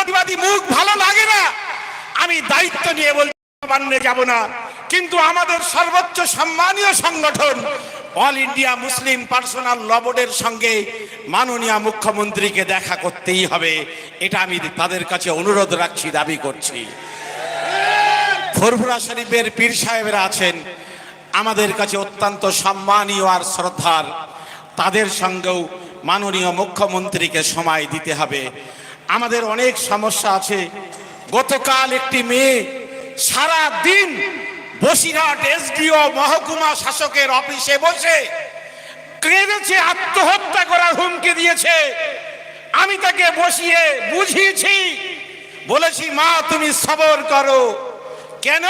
প্রতিবাদী মুখ ভালো লাগে না। আমি দায়িত্ব নিয়ে বলছি নবান্নে যাব না। কিন্তু আমাদের সর্বোচ্চ সম্মানীয় সংগঠন all India Muslim personal law বোর্ডের সঙ্গে মাননীয় মুখ্যমন্ত্রীকে দেখা করতেই হবে। এটা আমি তাদের কাছে অনুরোধ রাখছি, দাবি করছি। ফুরফুরা শরীফের পীর সাহেবরা আছেন। আমাদের কাছে অত্যন্ত সম্মানীয় আর শ্রদ্ধার। তাদের সঙ্গেও মাননীয় মুখ্যমন্ত্রীকে সময় দিতে হবে। আমাদের অনেক সমস্যা আছে। গতকাল একটি মেয়ে সারা দিন বসিরহাট এসডিও মহকুমা শাসকের অফিসে বসে কেঁদেছে, আত্মহত্যা করার হুমকি দিয়েছে। আমি তাকে বসিয়ে বুঝিয়েছি, বলেছি, মা, তুমি সবর করো। কেন?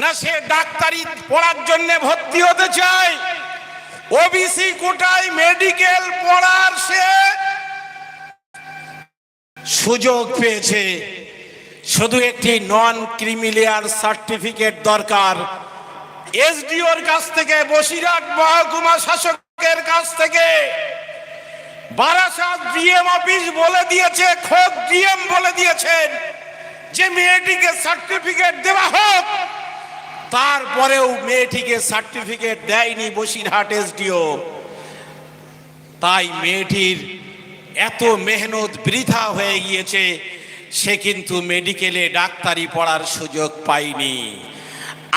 না, সে ডাক্তারি পড়ার জন্য ভর্তি হতে চায়। ওবিসি কোটায় মেডিকেল পড়ার সে সুযোগ পেয়েছে। শুধু একটি নন ক্রিমিলিয়ার সার্টিফিকেট দরকার। এসডিওর কাছ থেকে, বসিরহাট মহকুমা শাসকের কাছ থেকে। বারাসাত ডিএম অফিস বলে দিয়েছে, খোদ ডিএম বলে দিয়েছেন যে মেয়েটিকে সার্টিফিকেট দেওয়া হোক। তারপরেও মেয়েটিকে সার্টিফিকেট দেয়নি বসিরহাট এসডিও। তাই মেয়েটির এত মেহনত বৃথা হয়ে গিয়েছে, সে কিন্তু মেডিকেলে ডাক্তারি পড়ার সুযোগ পায়নি।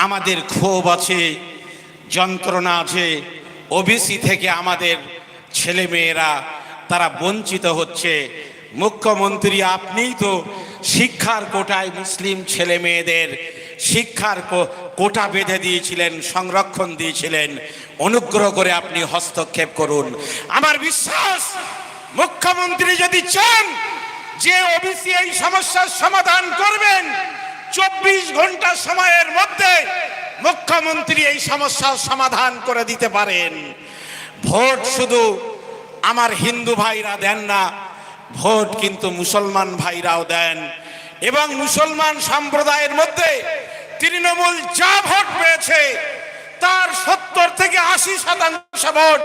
আমাদের ক্ষোভ আছে, যন্ত্রণা আছে, ওবিসি থেকে আমাদের ছেলেমেয়েরা তারা বঞ্চিত হচ্ছে। মুখ্যমন্ত্রী, আপনিই তো শিক্ষার কোটায় মুসলিম ছেলে মেয়েদের শিক্ষার কোটা বেঁধে দিয়েছিলেন, সংরক্ষণ দিয়েছিলেন। অনুগ্রহ করে আপনি হস্তক্ষেপ করুন। আমার বিশ্বাস মুখ্যমন্ত্রী যদি চান যে ওবিসি এই সমস্যার সমাধান করবেন, চব্বিশ ঘণ্টা সময়ের মধ্যে মুখ্যমন্ত্রী এই সমস্যার সমাধান করে দিতে পারেন। ভোট শুধু আমার হিন্দু ভাইরা দেন না, ভোট কিন্তু মুসলমান ভাইরাও দেন। এবং মুসলমান সম্প্রদায়ের মধ্যে তৃণমূল যা ভোট পেয়েছে, তার সত্তর থেকে আশি শতাংশ ভোট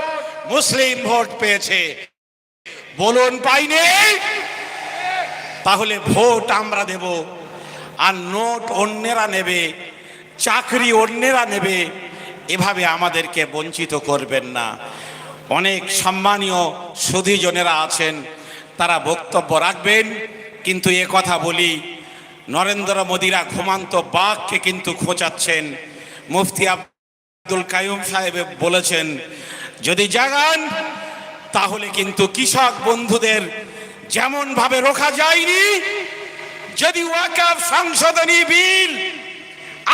মুসলিম ভোট পেয়েছে। বলুন পাইনি? তাহলে ভোট আমরা দেব। আর নোট অন্যেরা নেবে, চাকরি অন্যেরা নেবে, এভাবে আমাদেরকে বঞ্চিত করবেন না। অনেক সম্মানীয় সুধীজনেরা আছেন, তারা বক্তব্য রাখবেন, কিন্তু এ কথা বলি, নরেন্দ্র মোদীরা ঘুমান্ত বাঘকে কিন্তু খোঁচাচ্ছেন। মুফতি আব্দুল কায়ুম সাহেব বলেছেন, যদি জাগান তাহলে কিন্তু কৃষক বন্ধুদের যেমন ভাবে রোখা যায়নি, যদি ওয়াকাব সংশোধনী বিল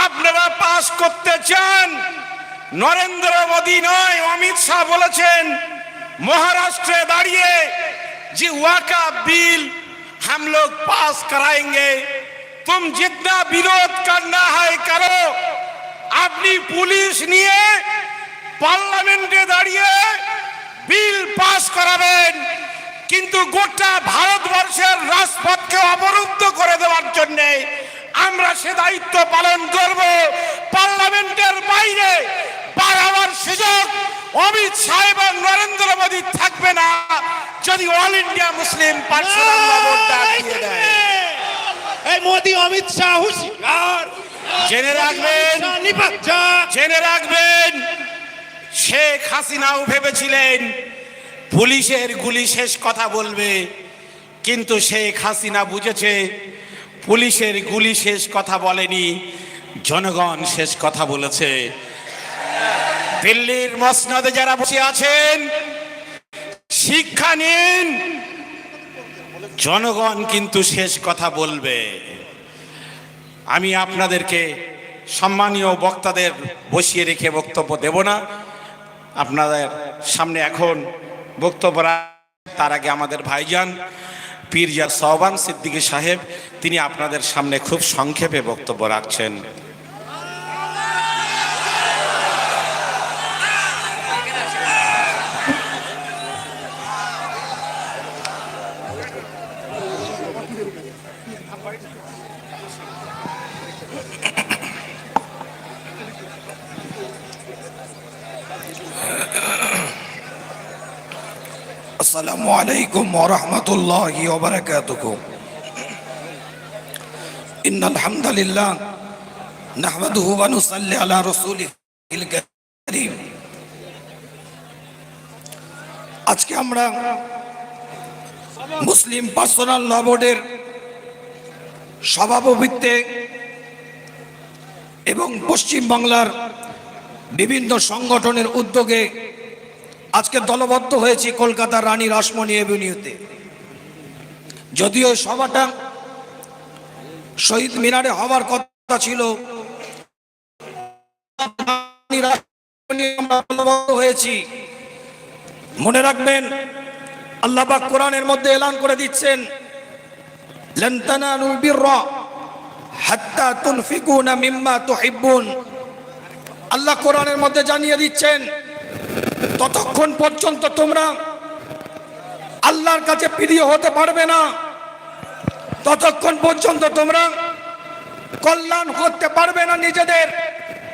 আপনারা পাশ করতে চান, নরেন্দ্র মোদী নয়, অমিত শাহ বলেছেন, মহারাষ্ট্রে দাঁড়িয়ে যে ওয়াকাব বিল हम लोग पास कराएंगे तुम जितना विरोध करना है करो अपनी पुलिस নিয়ে পার্লামেন্টে দাঁড়িয়ে বিল পাস করাবেন কিন্তু গোটা ভারতবর্ষের রাজপথকে অবরুদ্ধ করে দেওয়ার জন্য আমরা সে দায়িত্ব পালন করব। পার্লামেন্টের বাইরে বাড়াবার সুযোগ অমিত শাহ এবং নরেন্দ্র মোদী থাকবে না যদি অল ইন্ডিয়া মুসলিম মোদি অমিত শাহ হুশিয়ার জেনে রাখবেন জেনে রাখবেন শেখ হাসিনাও ভেবেছিলেন পুলিশের গুলি শেষ কথা বলবে, কিন্তু শেখ হাসিনা বুঝেছে পুলিশের গুলি শেষ কথা বলেনি, জনগণ শেষ কথা বলেছে। দিল্লির মসনদে যারা বসে আছেন, শিক্ষা নিন, জনগণ কিন্তু শেষ কথা বলবে। আমি আপনাদেরকে সম্মানীয় বক্তাদের বসিয়ে রেখে বক্তব্য দেব না। আপনাদের সামনে এখন বক্তব্য তার আগে আমাদের ভাইজান পীরজা সহবান সিদ্দিকী সাহেব, তিনি আপনাদের সামনে খুব সংক্ষেপে বক্তব্য রাখছেন। আসসালামু আলাইকুম ওরহমতুল্লাহ ওবরাকাতুহু إن الحمد لله نحمده ونصلي على رسوله الكريم আজকে আমরা মুসলিম পার্সোনাল ল বোর্ডের সভাপতিত্বে এবং পশ্চিম বাংলার বিভিন্ন সংগঠনের উদ্যোগে আজকে দলবদ্ধ হয়েছি কলকাতার রানী রাসমণি এভিনিউতে। যদিও সভাটা শহীদ মিনারে হওয়ার কথা ছিল হয়েছি। মনে রাখবেন আল্লাহ কোরআনের মধ্যে এলান করে দিচ্ছেন আল্লাহ কোরআনের মধ্যে জানিয়ে দিচ্ছেন ততক্ষণ পর্যন্ত তোমরা আল্লাহর কাছে প্রিয় হতে পারবে না। ততক্ষণ পর্যন্ত তোমরা কল্যাণ করতে পারবে না নিজেদের।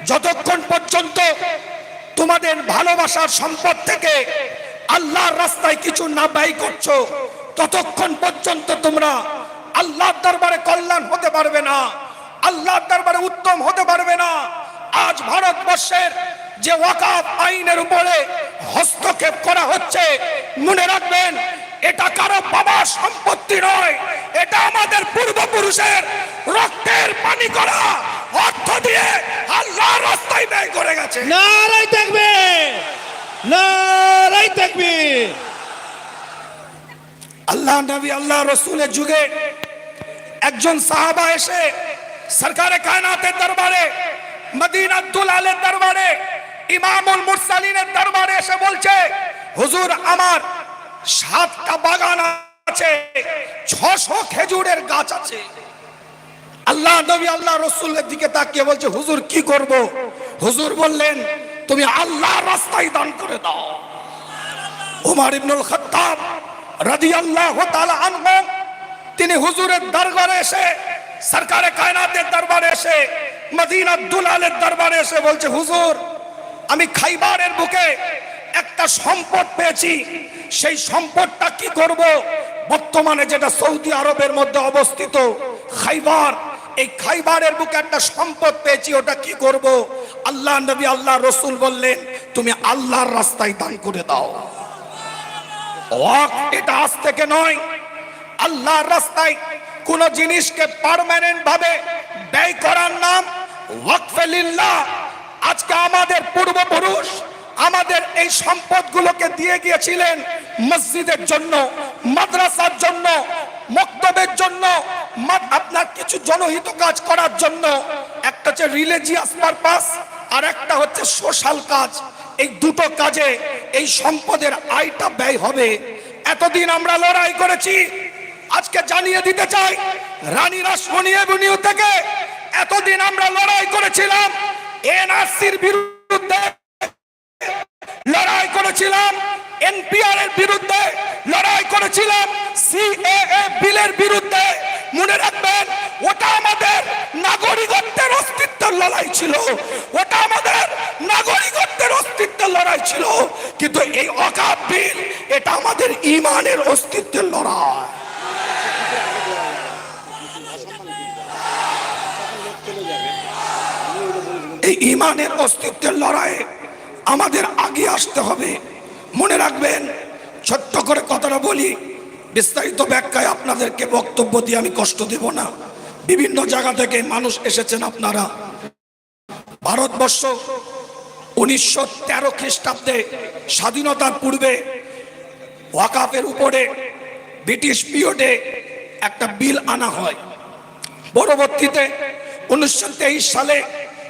যতক্ষণ পর্যন্ত তোমাদের ভালোবাসার সম্পদ থেকে আল্লাহর রাস্তায় কিছু না ব্যয় করছ, ততক্ষণ পর্যন্ত তোমরা আল্লাহর দরবারে কল্যাণ হতে পারবে না। আল্লাহর দরবারে উত্তম হতে পারবে না। আজ ভারতবর্ষের যে ওয়াকাফ আইনের উপরে হস্তক্ষেপ করা হচ্ছে মনে রাখবেন এটা কারও বাবার সম্পত্তি নয় এটা আমাদের পূর্বপুরুষের রক্তের পানি করা অর্থ দিয়ে আল্লাহর রাস্তায় ব্যয় করে গেছে। নারাই থাকবে নারাই থাকবে। আল্লাহ নবী আল্লাহ রসুলের যুগে একজন সাহাবা এসে সরকারে কায়নাতের দরবারে মদিনাতুল আলের দরবারে ইমামুল মুরসালিনের দরবারে এসে বলছে, হুজুর, আমার সাতটা বাগান আছে, ছশো খেজুরের গাছ আছে। আল্লাহ নবী, আল্লাহ রসুলের দিকে তাকিয়ে বলছে, হুজুর, কি করব? হুজুর বললেন, তুমি আল্লাহর রাস্তায় দান করে দাও। উমার ইবনুল খাত্তাব রাদিয়াল্লাহু তাআলা আনহু, তিনি হুজুরের দরবারে এসে, সরকারে কায়নাতের দরবারে এসে মদিনা দুলালের দরবারে এসে বলছে, হুজুর আমি খাইবারের বুকে একটা সম্পদ পেয়েছি। সেই সম্পদটা কি করব? বর্তমানে যেটা সৌদি আরবের মধ্যে অবস্থিত, খাইবার। এই খাইবারের বুকে একটা সম্পদ পেয়েছি, ওটা কি করব? আল্লাহ নবী, আল্লাহ রসুল বললেন, তুমি আল্লাহর রাস্তায় দান করে দাও। এটা আজ থেকে নয়। আল্লাহর রাস্তায় কোন জিনিসকে পার্মানেন্ট ভাবে ব্যয় করার নাম ওয়াকফে লিল্লাহ। আজকে আমাদের পূর্বপুরুষ আমাদের এই সম্পদগুলোকে দিয়ে গিয়েছিলেন মসজিদের জন্য, মাদ্রাসার জন্য, মক্তবের জন্য আপনার কিছু জনহিত কাজ করার জন্য। একটা হচ্ছে রিলিজিয়াস পারপাস আর একটা হচ্ছে সোশ্যাল কাজ। এই দুটো কাজে এই সম্পদের আয়টা ব্যয় হবে। এতদিন আমরা লড়াই করেছি। আজকে জানিয়ে দিতে চাই রানী রাসমণি এভিনিউ থেকে এতদিন আমরা লড়াই করেছিলাম। এনআরসির বিরুদ্ধে লড়াই করেছিলাম এনপিআর এর বিরুদ্ধে লড়াই করেছিলাম, সিএএ বিলের বিরুদ্ধে। মনে রাখবেন, ওটা আমাদের নাগরিকত্বের অস্তিত্বের লড়াই ছিল। ওটা আমাদের নাগরিকত্বের অস্তিত্বের লড়াই ছিল। কিন্তু এই অকাপ বিল, এটা আমাদের ইমানের অস্তিত্বের লড়াই। এই ইমানের অস্তিত্বের লড়াইয়ে আমাদের আগে আসতে হবে। মনে রাখবেন, ছোট্ট করে কথাটা বলি, বিস্তারিত ব্যাখ্যায় আপনাদেরকে বক্তব্য দিয়ে আমি কষ্ট দেব না। বিভিন্ন জায়গা থেকে মানুষ এসেছেন আপনারা। ভারতবর্ষ উনিশশো তেরো খ্রিস্টাব্দে স্বাধীনতার পূর্বে ওয়াকাফের উপরে ব্রিটিশ পিরিয়ডে একটা বিল আনা হয়। পরবর্তীতে উনিশশো তেইশ সালে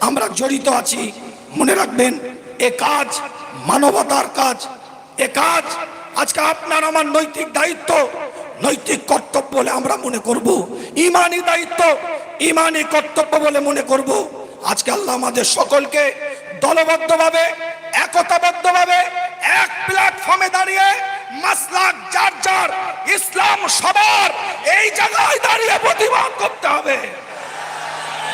আমরা জড়িত আছি, মনে রাখবেন, এ কাজ মানবতার কাজ, এ কাজ আজকে আপনার আমার নৈতিক দায়িত্ব, নৈতিক কর্তব্য বলে আমরা মনে করব ইমানি দায়িত্ব ইমানি কর্তব্য বলে মনে করব। আজকে আল্লাহ আমাদের সকলকে দলবদ্ধভাবে, একতাবদ্ধভাবে, এক প্ল্যাটফর্মে দাঁড়িয়ে মাসলাক যার যার ইসলাম সবার এই জায়গায় দাঁড়িয়ে প্রতিবাদ করতে হবে।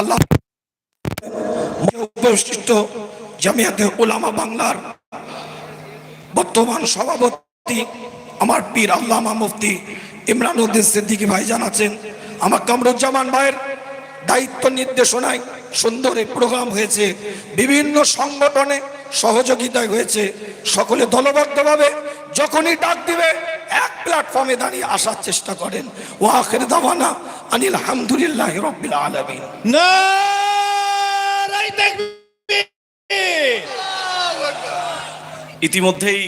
আল্লাহ উপস্থিত জামিয়াতে ওলামা বাংলার বর্তমান সভাপতি, আমার পীর আল্লামা মুফতি ইমরান উদ্দিন সিদ্দিকী ভাই জানাচ্ছেন, আমার কামরুজ্জামান ভাইয়ের দায়িত্ব নির্দেশনায় সুন্দর এই প্রোগ্রাম হয়েছে, বিভিন্ন সংগঠনে সহযোগিতায় হয়েছে, সকলে দলবদ্ধভাবে যখনই ডাক দিবে এক প্ল্যাটফর্মে দাঁড়িয়ে আসার চেষ্টা করেন। ও আখের দাওয়ানা আনিল হামদুলিল্লাহ রব্বিল আলামিন। নারাই দেখবি ইতিমধ্যেই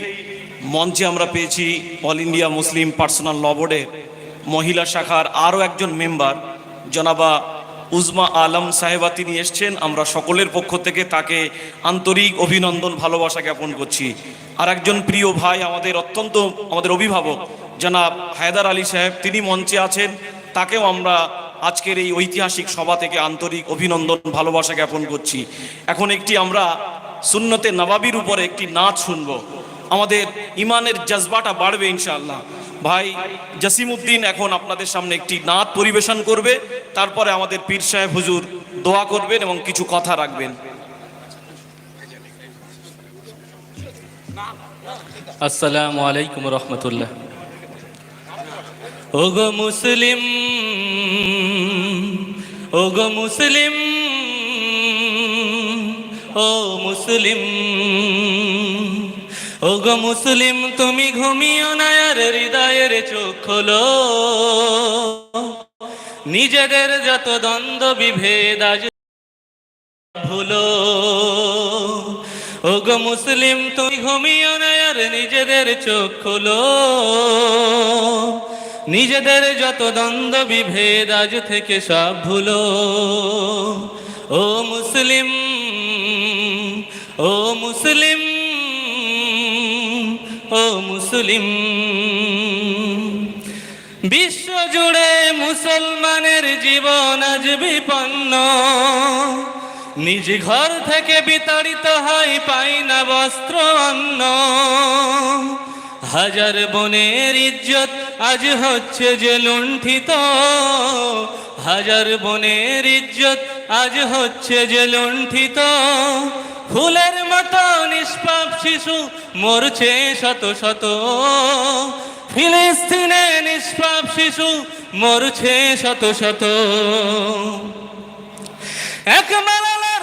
মঞ্চে আমরা পেয়েছি all India Muslim personal law বোর্ডের মহিলা শাখার আরও একজন মেম্বার জনাবা উজমা আলম সাহেবা। তিনি এসছেন। আমরা সকলের পক্ষ থেকে তাকে আন্তরিক অভিনন্দন ভালোবাসা জ্ঞাপন করছি। আর একজন প্রিয় ভাই আমাদের অত্যন্ত, আমাদের অভিভাবক, জনাব হায়দার আলী সাহেব, তিনি মঞ্চে আছেন। তাকেও আমরা আজকের এই ঐতিহাসিক সভা থেকে আন্তরিক অভিনন্দন, ভালোবাসা জ্ঞাপন করছি। এখন একটি আমরা সুন্নতে নবাবির উপরে একটি নাচ শুনব। আমাদের ইমানের জজবাটা বাড়বে ইনশাআল্লাহ। ভাই জসিমউদ্দিন এখন আপনাদের সামনে একটি নাচ পরিবেশন করবে। তারপরে আমাদের পীর সাহেব হুজুর দোয়া করবেন এবং কিছু কথা রাখবেন। আসসালামু আলাইকুম রহমতুল্লাহ। ওগো মুসলিম ওগো মুসলিম, ও মুসলিম, ওগো মুসলিম, তুমি ঘুমিও না আর হৃদয়ের চোখ খোলো। নিজেদের যত দ্বন্দ্ব বিভেদ আজ ভুলো। ওগো মুসলিম, তুমি ঘুমিও না আর নিজেদের চোখ খোলো। নিজেদের যত দ্বন্দ্ব বিভেদ আজ থেকে সব ভুলো। ও মুসলিম ও মুসলিম ও মুসলিম। বিশ্ব জুড়ে মুসলমানের জীবন আজ বিপন্ন। নিজ ঘর থেকে বিতাড়িত হয়, পাই না বস্ত্র অন্ন। হাজার বনের ইজ্জত আজ হচ্ছে যে লুণ্ঠিত। হাজার বনের ইজ্জত আজ হচ্ছে যে লুণ্ঠিত। ফুলের মতো নিষ্পাপ শিশু মরছে শত শত। ফিলিস্তিনে নিষ্পাপ শিশু মরছে শত শত। এক মালালার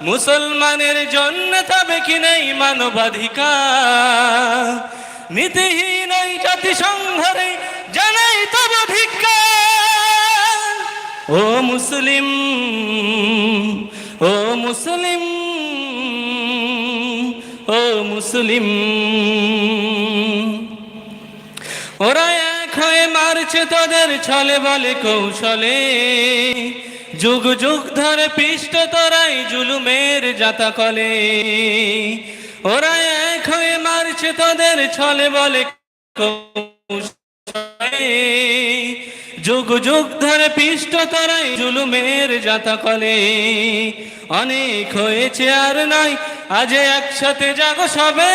মুসলমানের জন্য তবে কি নেই মানবাধিকার? নীতিহীন এই জাতিসংঘরে জানাই তব ও মুসলিম ও মুসলিম ও মুসলিম। ওরা এক হয়ে মারছে তোদের ছলে বলে কৌশলে। যুগ যুগ ধরে পিষ্ট তোরাই জুলুমের জাতা কলে ওরা এক হয়ে মারছে তোদের ছলে বলে যুগ যুগ ধরে পিষ্ট তোরাই জুলুমের জাতা কলে অনেক হয়েছে আর নাই, আজ একসাথে জাগো সবে।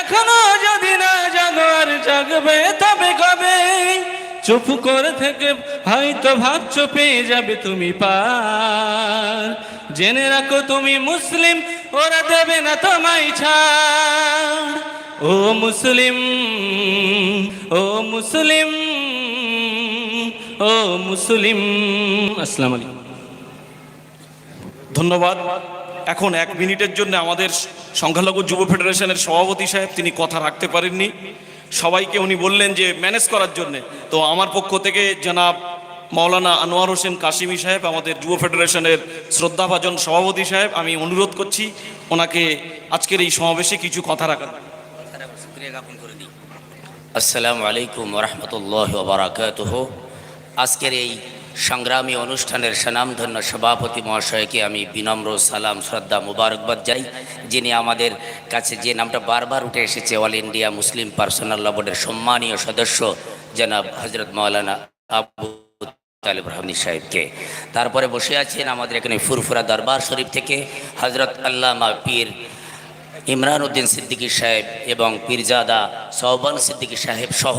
এখনও যদি না জাগো আর জাগবে তবে কবে? চুপ করে থেকে হয়তো ভাবছ পেয়ে যাবে তুমি পার। জেনে রাখো তুমি মুসলিম, ওরা দেবে না তোমায় ছাড়। ও মুসলিম ও মুসলিম ও মুসলিম। আসসালাম আলাইকুম। ধন্যবাদ। এখন এক মিনিটের জন্য আমাদের সংখ্যালঘু যুব ফেডারেশনের সভাপতি সাহেব, তিনি কথা রাখতে পারেননি। সবাইকে উনি বললেন যে ম্যানেজ করার জন্যে। তো আমার পক্ষ থেকে জনাব মাওলানা আনোয়ার হোসেন কাশিমি সাহেব, আমাদের যুব ফেডারেশনের শ্রদ্ধাভাজন সভাপতি সাহেব, আমি অনুরোধ করছি ওনাকে আজকের এই সমাবেশে কিছু কথা রাখার। আসসালামু আলাইকুম রহমতুল্লাহ আজকের এই সংগ্রামী অনুষ্ঠানের স্বনামধন্য সভাপতি মহাশয়কে আমি বিনম্র সালাম, শ্রদ্ধা, মুবারকবাদ যাই যিনি আমাদের কাছে যে নামটা বারবার উঠে এসেছে, অল ইন্ডিয়া মুসলিম পার্সোনাল ল বোর্ডের সম্মানীয় সদস্য জনাব হজরত মৌলানা আবু তালেব সাহেবকে। তারপরে বসে আছেন আমাদের এখানে ফুরফুরা দরবার শরীফ থেকে হজরত আল্লামা পীর ইমরান উদ্দিন সিদ্দিকী সাহেব এবং পীরজাদা সৌবান সিদ্দিকী সাহেব সহ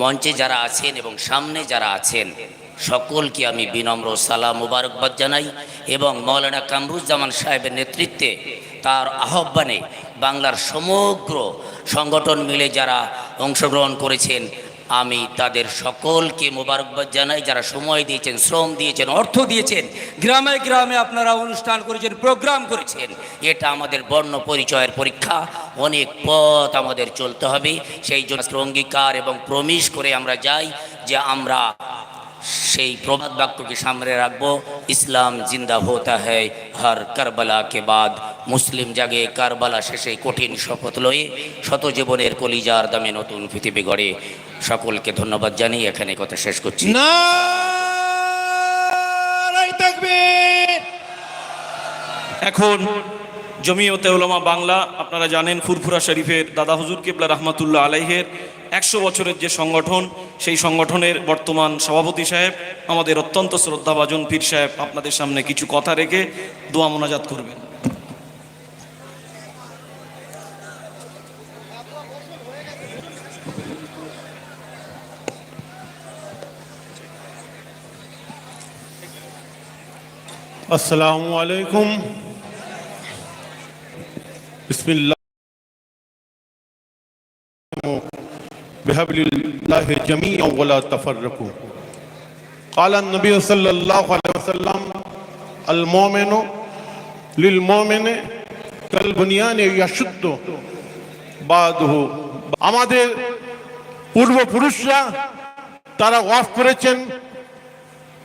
মঞ্চে যারা আছেন এবং সামনে যারা আছেন। সকলকে আমি বিনম্র সালাম মুবারকবাদ জানাই এবং মৌলানা কামরুজ্জামান সাহেবের নেতৃত্বে তার আহ্বানে বাংলার সমগ্র সংগঠন মিলে যারা অংশগ্রহণ করেছেন, আমি তাদের সকলকে মোবারকবাদ জানাই। যারা সময় দিয়েছেন, শ্রম দিয়েছেন, অর্থ দিয়েছেন, গ্রামে গ্রামে আপনারা অনুষ্ঠান করেছেন, প্রোগ্রাম করেছেন, এটা আমাদের বর্ণ পরিচয়ের পরীক্ষা। অনেক পথ আমাদের চলতে হবে। সেই জন্য অঙ্গীকার এবং প্রমিশ করে আমরা যাই যে আমরা সেই প্রবাদ বাক্যকে সামনে রাখব। ইসলাম জিন্দা হতা হ্যায় হর কারবালা কে বাদ। মুসলিম জাগে কারবালা শেষে কঠিন শপথ লয়ে শত জীবনের কলিজার দামে নতুন পৃথিবী গড়ে। সকলকে ধন্যবাদ জানিয়ে এখানে কথা শেষ করছি। তাকবীর। এখন জমিয়তে উলামা বাংলা আপনারা জানেন ফুরফুরা শরীফের দাদা হুজুর কিবলা রহমাতুল্লাহ আলাইহের একশো বছরের যে সংগঠন, সেই সংগঠনের বর্তমান সভাপতি সাহেব, আমাদের অত্যন্ত শ্রদ্ধাভাজন পীর সাহেব, আপনাদের সামনে কিছু কথা রেখে দোয়া মোনাজাত করবেন। আসসালামু আলাইকুম। বিসমিল্লাহ। بحبل الله جميعا ولا تفرقوا قال النبي صلى الله عليه وسلم المؤمن للمؤمن كالبنيان يشد بعضه আমাদের পূর্বপুরুষরা তারা ওয়াফ করেছেন